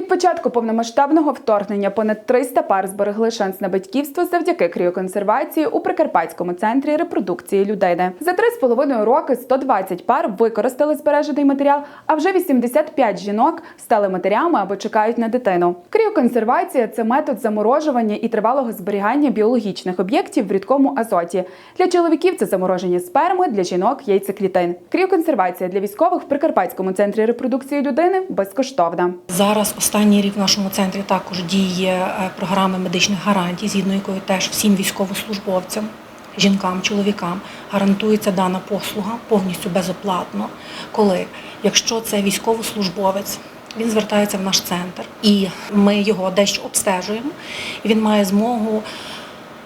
Від початку повномасштабного вторгнення понад 300 пар зберегли шанс на батьківство завдяки кріоконсервації у Прикарпатському центрі репродукції людини. За три з половиною роки 120 пар використали збережений матеріал, а вже 85 жінок стали матерями або чекають на дитину. Кріоконсервація це метод заморожування і тривалого зберігання біологічних об'єктів в рідкому азоті. Для чоловіків це замороження сперми, для жінок яйцеклітин. Кріоконсервація для військових в Прикарпатському центрі репродукції людини безкоштовна. Зараз останній рік в нашому центрі також діє е, програма медичних гарантій, згідно якої теж всім військовослужбовцям, жінкам, чоловікам гарантується дана послуга повністю безоплатно. Коли, якщо це військовослужбовець, він звертається в наш центр, і ми його дещо обстежуємо, і він має змогу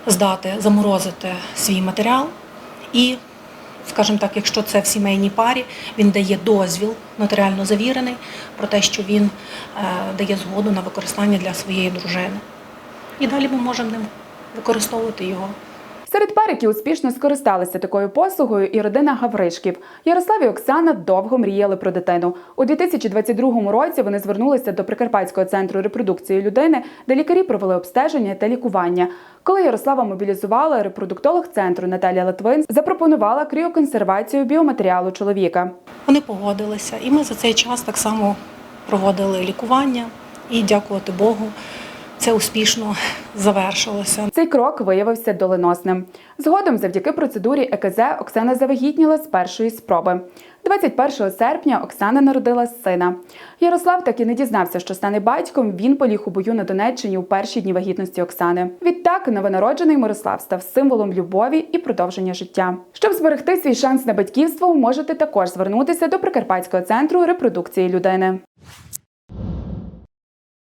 здати, заморозити свій матеріал і скажімо так, якщо це в сімейній парі, він дає дозвіл нотаріально завірений про те, що він е, дає згоду на використання для своєї дружини. І далі ми можемо ним використовувати його. Серед пар, які успішно скористалися такою послугою, і родина Гавришків. Ярослав і Оксана довго мріяли про дитину. У 2022 році вони звернулися до Прикарпатського центру репродукції людини, де лікарі провели обстеження та лікування. Коли Ярослава мобілізували, репродуктолог центру Наталія Литвин запропонувала кріоконсервацію біоматеріалу чоловіка. Вони погодилися, і ми за цей час так само проводили лікування і, дякувати Богу, це успішно завершилося. Цей крок виявився доленосним. Згодом, завдяки процедурі ЕКЗ, Оксана завагітніла з першої спроби. 21 серпня Оксана народила сина. Ярослав так і не дізнався, що стане батьком. Він поліг у бою на Донеччині у перші дні вагітності Оксани. Відтак новонароджений Мирослав став символом любові і продовження життя. Щоб зберегти свій шанс на батьківство, можете також звернутися до Прикарпатського центру репродукції людини.